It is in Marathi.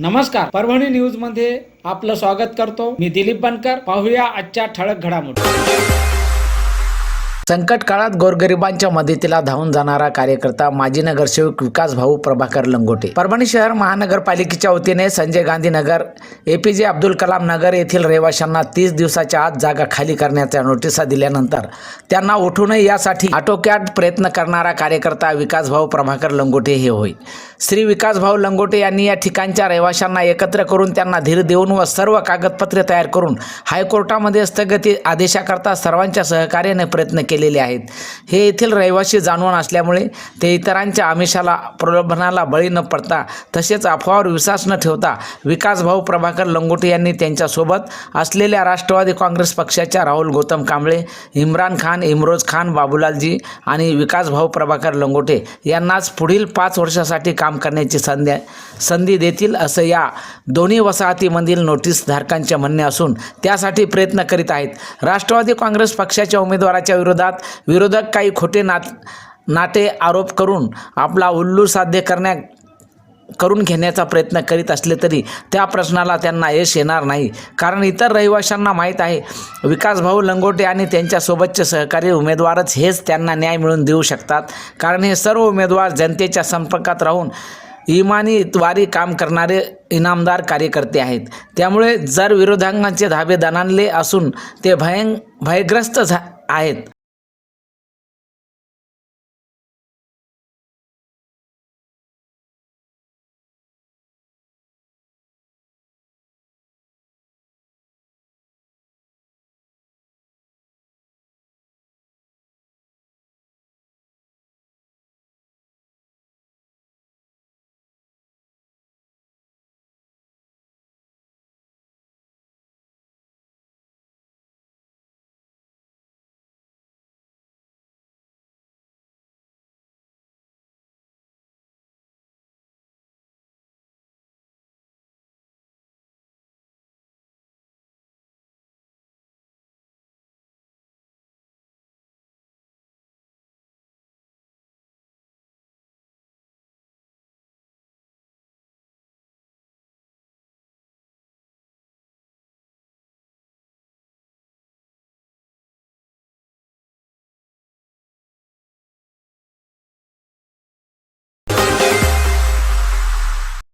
नमस्कार. परभणी न्यूजमध्ये आपलं स्वागत करतो. मी दिलीप बनकर. पाहूया आजच्या ठळक घडामोडी. संकट काळात गोरगरिबांच्या मदतीला धावून जाणारा कार्यकर्ता माजी नगरसेवक विकास भाऊ प्रभाकर लंगोटे. परभणी शहर महानगरपालिकेच्या वतीने Sanjay Gandhi Nagar A P J Abdul Kalam Nagar येथील रहिवाशांना तीस दिवसाच्या आत जागा खाली करण्याच्या नोटिसा दिल्यानंतर त्यांना उठू नये यासाठी आटोक्यात प्रयत्न करणारा कार्यकर्ता विकास भाऊ प्रभाकर लंगोटे हे होय. श्री विकास भाऊ लंगोटे यांनी या ठिकाणच्या रहिवाशांना एकत्र करून त्यांना धीर देऊन व सर्व कागदपत्रे तयार करून हायकोर्टामध्ये स्थगिती आदेशाकरता सर्वांच्या सहकार्याने प्रयत्न केले. केलेले आहेत. हे येथील रहिवासी जाणून असल्यामुळे ते इतरांच्या आमिषाला प्रलोभनाला बळी न पडता तसेच अफवावर विश्वास न ठेवता विकास भाऊ प्रभाकर लंगोटे यांनी त्यांच्यासोबत असलेल्या राष्ट्रवादी काँग्रेस पक्षाच्या राहुल गौतम कांबळे इम्रान खान इम्रोज खान बाबूलालजी आणि विकास भाऊ प्रभाकर लंगोटे यांनाच पुढील पाच वर्षासाठी काम करण्याची संधी संधी देतील असं या दोन्ही वसाहतीमधील नोटीस धारकांचे म्हणणे असून त्यासाठी प्रयत्न करीत आहेत. राष्ट्रवादी काँग्रेस पक्षाच्या उमेदवाराच्या विरोधात विरोधक काही खोटे नात नाटे आरोप करून आपला उल्लू साध्य करण्या करून घेण्याचा प्रयत्न करीत असले तरी त्या प्रश्नाला त्यांना यश येणार नाही. कारण इतर रहिवाशांना माहीत आहे विकासभाऊ लंगोटे आणि त्यांच्यासोबतचे सहकारी उमेदवारच हेच त्यांना न्याय मिळवून देऊ शकतात. कारण हे सर्व उमेदवार जनतेच्या संपर्कात राहून इमानीद्वारी काम करणारे इनामदार कार्यकर्ते आहेत. त्यामुळे जर विरोधांगांचे धाबे दणानले असून ते भयं भयग्रस्त झा आहेत.